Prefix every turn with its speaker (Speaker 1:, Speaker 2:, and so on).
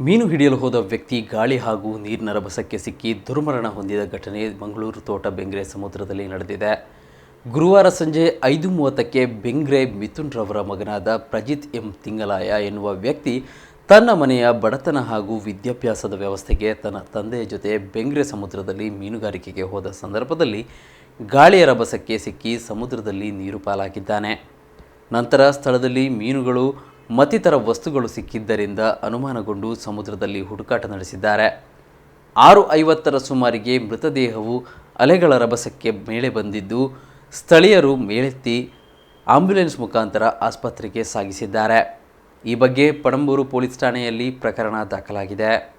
Speaker 1: ಮೀನು ಹಿಡಿಯಲು ಹೋದ ವ್ಯಕ್ತಿ ಗಾಳಿ ಹಾಗೂ ನೀರಿನ ರಭಸಕ್ಕೆ ಸಿಕ್ಕಿ ದುರ್ಮರಣ ಹೊಂದಿದ ಘಟನೆ ಮಂಗಳೂರು ತೋಟ ಬೆಂಗ್ರೆ ಸಮುದ್ರದಲ್ಲಿ ನಡೆದಿದೆ. ಗುರುವಾರ ಸಂಜೆ ಐದು ಮೂವತ್ತಕ್ಕೆ ಬೆಂಗ್ರೆ ಮಿಥುನ್ ರವರ ಮಗನಾದ ಪ್ರಜಿತ್ ಎಂ ತಿಂಗಲಾಯ ಎನ್ನುವ ವ್ಯಕ್ತಿ ತನ್ನ ಮನೆಯ ಬಡತನ ಹಾಗೂ ವಿದ್ಯಾಭ್ಯಾಸದ ವ್ಯವಸ್ಥೆಗೆ ತನ್ನ ತಂದೆಯ ಜೊತೆ ಬೆಂಗ್ರೆ ಸಮುದ್ರದಲ್ಲಿ ಮೀನುಗಾರಿಕೆಗೆ ಹೋದ ಸಂದರ್ಭದಲ್ಲಿ ಗಾಳಿಯ ರಭಸಕ್ಕೆ ಸಿಕ್ಕಿ ಸಮುದ್ರದಲ್ಲಿ ನೀರು ಪಾಲಾಗಿದ್ದಾನೆ. ನಂತರ ಸ್ಥಳದಲ್ಲಿ ಮೀನುಗಳು ಮತ್ತಿತರ ವಸ್ತುಗಳು ಸಿಕ್ಕಿದ್ದರಿಂದ ಅನುಮಾನಗೊಂಡು ಸಮುದ್ರದಲ್ಲಿ ಹುಡುಕಾಟ ನಡೆಸಿದ್ದಾರೆ. ಆರು ಐವತ್ತರ ಸುಮಾರಿಗೆ ಮೃತದೇಹವು ಅಲೆಗಳ ರಭಸಕ್ಕೆ ಮೇಲೆ ಬಂದಿದ್ದು, ಸ್ಥಳೀಯರು ಮೇಳೆತ್ತಿ ಆಂಬ್ಯುಲೆನ್ಸ್ ಮುಖಾಂತರ ಆಸ್ಪತ್ರೆಗೆ ಸಾಗಿಸಿದ್ದಾರೆ. ಈ ಬಗ್ಗೆ ಪಣಂಬೂರು ಪೊಲೀಸ್ ಠಾಣೆಯಲ್ಲಿ ಪ್ರಕರಣ ದಾಖಲಾಗಿದೆ.